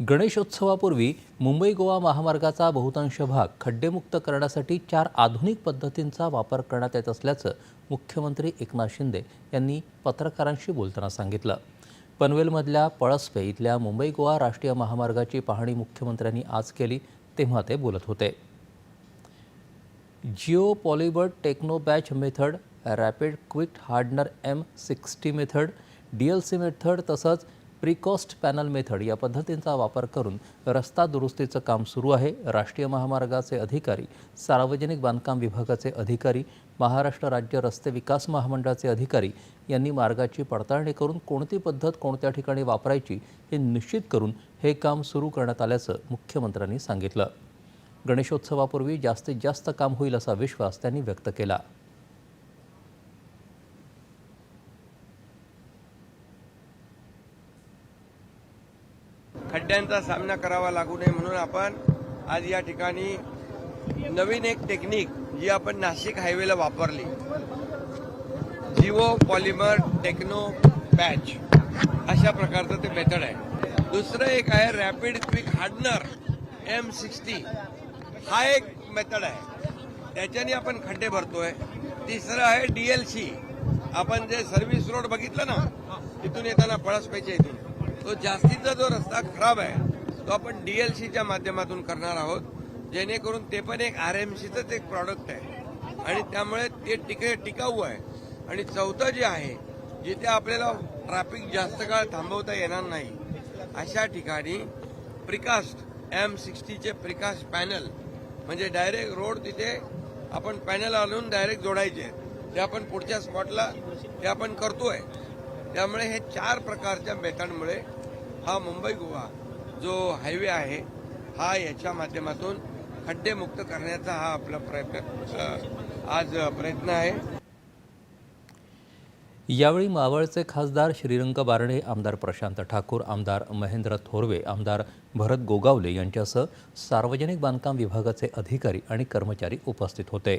गणेशोत्सवापूर्वी मुंबई गोवा महामार्गाचा बहुतांश भाग खड्डेमुक्त करण्यासाठी चार आधुनिक पद्धतींचा वापर करण्यात येत असल्याचं मुख्यमंत्री एकनाथ शिंदे यांनी पत्रकारांशी बोलताना सांगितलं. पनवेलमधल्या पळसपे इथल्या मुंबई गोवा राष्ट्रीय महामार्गाची पाहणी मुख्यमंत्र्यांनी आज केली तेव्हा ते बोलत होते. Geo polybird techno batch method rapid quick hardener M sixty method D L C method तसंच प्रिकॉस्ट पॅनल मेथड या पद्धतींचा वापर करून रस्ता दुरुस्तीचं काम सुरू आहे. राष्ट्रीय महामार्गाचे अधिकारी सार्वजनिक बांधकाम विभागाचे अधिकारी महाराष्ट्र राज्य रस्ते विकास महामंडळाचे अधिकारी यांनी मार्गाची पडताळणी करून कोणती पद्धत कोणत्या ठिकाणी वापरायची हे निश्चित करून हे काम सुरू करण्यात आल्याचं मुख्यमंत्र्यांनी सांगितलं. गणेशोत्सवापूर्वी जास्तीत जास्त काम होईल असा विश्वास त्यांनी व्यक्त केला. खड्ड्यांचा सामना करावा लागू नये म्हणून आपण आज या ठिकाणी नवीन एक टेक्निक जी आपण नाशिक हायवेला वापरली. जिओ पॉलिमर टेक्नो पॅच अशा प्रकारचं ते मेथड आहे. दुसरं एक आहे rapid quick hardener M sixty हा एक मेथड आहे. त्याच्याने आपण खड्डे भरतोय. तिसरं आहे डीएलसी आपण जे सर्व्हिस रोड बघितलं ना तिथून येताना पळसपेच्या इथून. तो जास्तीचा जो रस्ता खराब आहे तो आपण डीएलसीच्या माध्यमातून करणार आहोत. जेणेकरून ते पण एक आर एम सीचंच एक प्रॉडक्ट आहे. आणि त्यामुळे ते टिके टिकाऊ आहे. आणि चौथं जे आहे जिथे आपल्याला ट्रॅफिक जास्त काळ थांबवता येणार नाही अशा ठिकाणी प्रिकास्ट एम सिक्स्टीचे प्रिकास्ट पॅनल म्हणजे डायरेक्ट रोड तिथे आपण पॅनल आणून डायरेक्ट जोडायचे. ते आपण पुढच्या स्पॉटला ते आपण करतोय. त्यामुळे हे चार प्रकारच्या मेथडमुळे हा मुंबई गोवा जो हायवे आहे हा याच्या माध्यमातून खड्डेमुक्त करण्याचा हा आपला प्रयत्न आज प्रयत्न आहे. यावेळी मावळचे खासदार श्रीरंग बारणे आमदार प्रशांत ठाकूर आमदार महेंद्र थोरवे आमदार भरत गोगावले यांच्यासह सार्वजनिक बांधकाम विभागाचे अधिकारी आणि कर्मचारी उपस्थित होते.